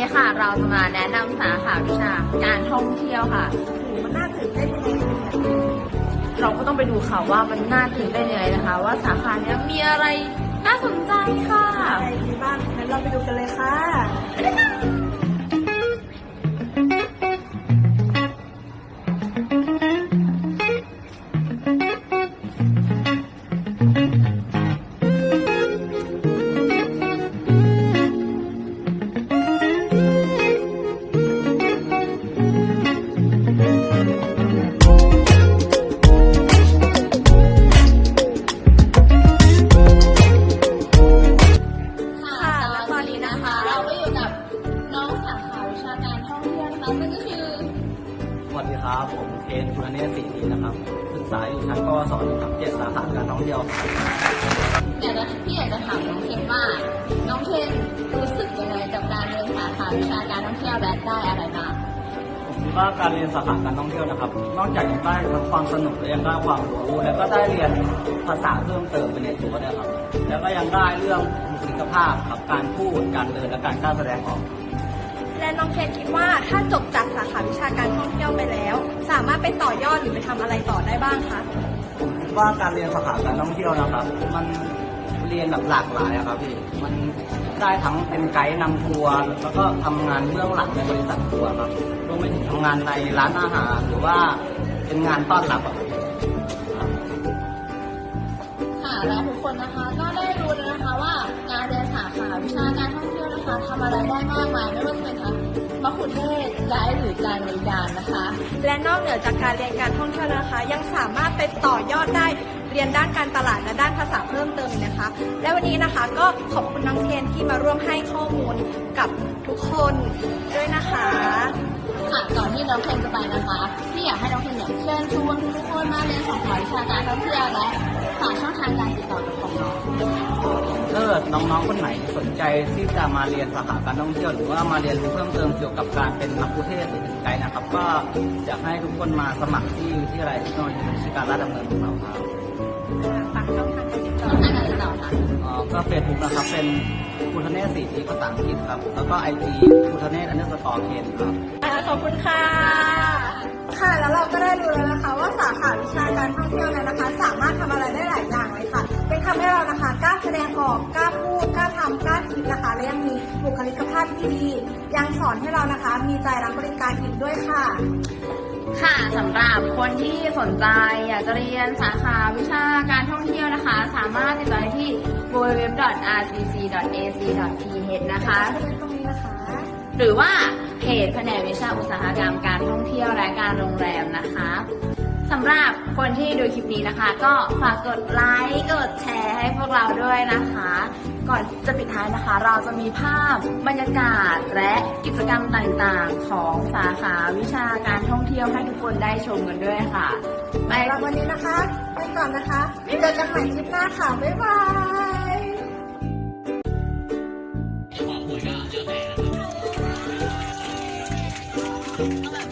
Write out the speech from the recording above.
ี้ค่ะเราจะมาแนะนำสาขาวิชาการท่องเที่ยวค่ะมันน่าตื่นเต้นยังไงเราก็ต้องไปดูค่ะว่ามันน่าตื่นเต้นยังไงนะคะ ว่าสาขาเนี้ยมีอะไรน่าสนใจค่ะมีบ้างงั้นเราไปดูกันเลย ครับ ผมเคนคุณเนศศรีดีนะครับศึกษาอยู่ชั้นปวสอยู่ครับเจ็ดสาขาการท่องเที่ยวครับอยากจะพี่อยากจะถามน้องเคนว่า น้องเคนรู้สึกยังไงกับการเรียนสาขาวิชาการท่องเที่ยวและได้อะไรบ้างผมคิดว่าการเรียนสาขาการท่องเที่ยวนะครับ นอกจากจะได้ทั้งความสนุกและยังได้ความรู้แล้วก็ได้เรียนภาษาเพิ่มเติมไปในตัวด้วยครับ แล้วก็ยังได้เรื่องบุคลิกภาพครับการพูดการเดินและการกล้าแสดงออก และน้องเคนคิดว่าถ้าจบจากสาขาวิชาการท่องเที่ยวไปแล้วสามารถไป ต่อยอดหรือไปทำอะไรต่อได้บ้างคะผมคิดว่าการเรียนสาขาการท่องเที่ยวนะครับ มันเรียนแบบหลากหลายอะครับพี่มันได้ทั้งเป็นไกด์นำทัวร์แล้วก็ทำงานเบื้องหลังในบริษัททัวร์ครับรวมไปถึงทำงานในร้านอาหารหรือว่าเป็นงานต้อนรับอะครับค่ะแล้วทุกคนนะคะก็ได้รู้แล้วนะคะว่าการเรียนสาขาวิชาการท่องเที่ยวนะคะทำอะไรได้มากมายไม่ว่าจะเป็นทั้ง มะคุเทศก์ไกด์หรือการบริการนะคะ และนอกเหนือจากการเรียนการท่องเที่ยวนะคะ ยังสามารถไปต่อยอดได้เรียนด้านการตลาดและด้านภาษาเพิ่มเติมอีกนะคะ และวันนี้นะคะก็ขอบคุณน้องเคนที่มาร่วมให้ข้อมูลกับทุกคนด้วยนะคะค่ะก่อนที่น้องเคนจะไปนะคะพี่อยากให้น้องเคนเนี่ยเชิญชวนทุกคนมาเรียนสาขาวิชาการท่องเที่ยวและฝากช่องทางการติดต่อกับของ น้องๆคนไหนสนใจที่จะมาเรียนสาขาการท่องเที่ยวหรือว่ามาเรียนรู้เพิ่มเติมเกี่ยวกับการเป็นนักพุเทศหรือเป็นไกด์นะครับ ก็อยากให้ทุกคนมาสมัครที่วิทยาลัยเทคโนโลยีวิการราชดำเนินของเราครับฝากช่องทางติดต่อทางการติดต่อค่ะอ๋อก็เฟซบุ๊กนะครับเป็นพุทธเนศสีทีภาษาอังกฤษครับ แล้วก็ไอจีพุทธเนศอันเดอร์สกอร์เคนครับขอบคุณค่ะ ค่ะแล้วเราก็ได้รู้แล้วนะคะ ว่าสาขาวิชาการท่องเที่ยวนั้นนะคะ สามารถทำอะไรได้หลายอย่างเลยค่ะ เป็นทำให้เรานะคะกล้าแสดงออกกล้าพูด กล้าทำกล้าคิดนะคะ และยังมีบุคลิกภาพที่ดี ยังสอนให้เรานะคะ มีใจรักบริการอีกด้วยค่ะ ค่ะสำหรับคนที่สนใจอยากจะเรียนสาขาวิชาการท่องเที่ยวนะคะ สามารถติดต่อได้ที่ www.rcc.ac.th นะคะตรงนี้นะคะ หรือว่าเพจแผนกวิชาอุตสาหกรรมการท่องเที่ยวและการโรงแรมนะคะ สำหรับคนที่ดูคลิปนี้นะคะ ก็ฝากกดไลค์กดแชร์ให้พวกเราด้วยนะคะ ก่อนจะปิดท้ายนะคะ เราจะมีภาพบรรยากาศและกิจกรรมต่างๆ ของสาขาวิชาการท่องเที่ยวให้ทุกคนได้ชมกันด้วยค่ะไปสำหรับวันนี้นะคะไปก่อนนะคะเจอกันใหม่คลิปหน้าค่ะบ๊ายบาย How are